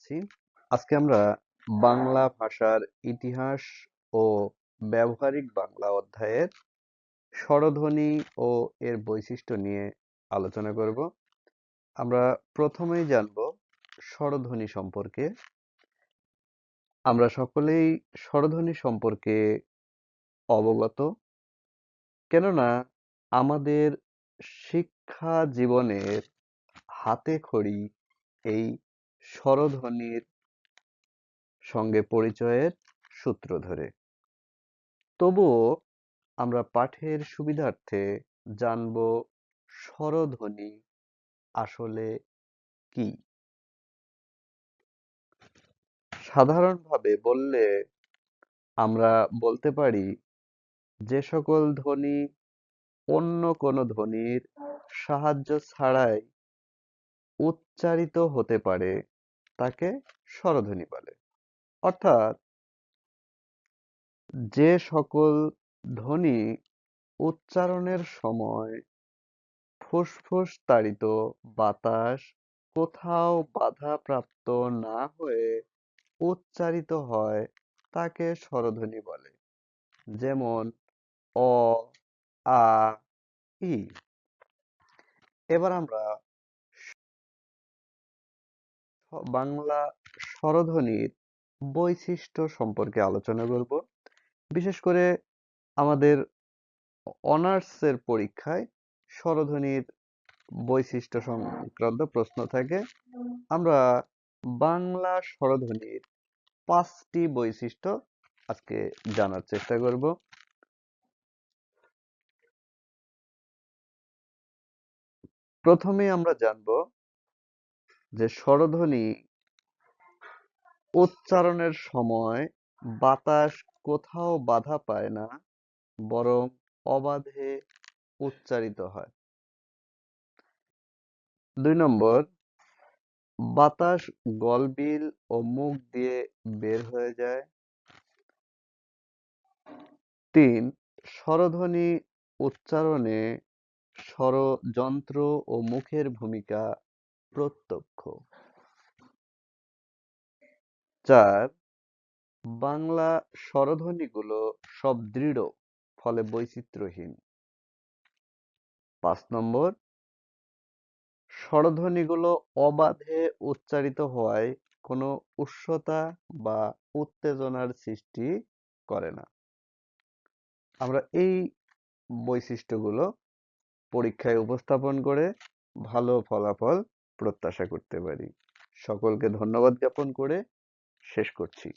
আছি আজকে আমরা বাংলা ভাষার ইতিহাস ও ব্যবহারিক বাংলা অধ্যায়ের স্বরধ্বনি ও এর বৈশিষ্ট্য নিয়ে আলোচনা করব। আমরা প্রথমেই জানব স্বরধ্বনি সম্পর্কে। আমরা সকলেই স্বরধ্বনি সম্পর্কে অবগত। কেননা আমাদের শিক্ষা জীবনের হাতে খড়ি এই স্বরধ্বনির সঙ্গে পরিচয়ের সূত্র ধরে। তবুও আমরা পাঠের সুবিধার্থে জানব স্বরধ্বনি আসলে কি? সাধারণভাবে বললে আমরা বলতে পারি, যে সকল ধ্বনি অন্য কোনো ধ্বনির সাহায্য ছাড়াই উচ্চারিত হতে পারে তাকে স্বরধ্বনি বলে। অর্থাৎ যে সকল ধ্বনি উচ্চারণের সময় ফুসফুস তাড়িত বাতাস কোথাও বাধাপ্রাপ্ত না হয়ে উচ্চারিত হয় তাকে স্বরধ্বনি বলে। যেমন অ, আ, ই। এবার আমরা বাংলা স্বরধ্বনির বৈশিষ্ট্য সম্পর্কে আলোচনা করব। বিশেষ করে আমাদের অনার্সের পরীক্ষায় স্বরধ্বনির বৈশিষ্ট্য সংক্রান্ত প্রশ্ন থাকে। আমরা বাংলা স্বরধ্বনির পাঁচটি বৈশিষ্ট্য আজকে জানার চেষ্টা করব। প্রথমে আমরা জানব যে স্বরধ্বনি উচ্চারণের সময় বাতাস কোথাও বাধা পায় না, বরং অবাধে উচ্চারিত হয়। দুই নম্বর, বাতাস গলবিল ও মুখ দিয়ে বের হয়ে যায়। তিন, স্বরধ্বনি উচ্চারণে স্বরযন্ত্র ও মুখের ভূমিকা প্রত্যক্ষ। চার, বাংলা স্বরধ্বনিগুলো সব দৃঢ়, ফলে বৈচিত্র্যহীন। পাঁচ নম্বর, স্বরধ্বনিগুলো অবাধে উচ্চারিত হওয়ায় কোনো উষ্ণতা বা উত্তেজনার সৃষ্টি করে না। আমরা এই বৈশিষ্ট্যগুলো পরীক্ষায় উপস্থাপন করে ভালো ফলাফল প্রত্যাশা করতে পারি। সকলকে ধন্যবাদ জ্ঞাপন করে শেষ করছি।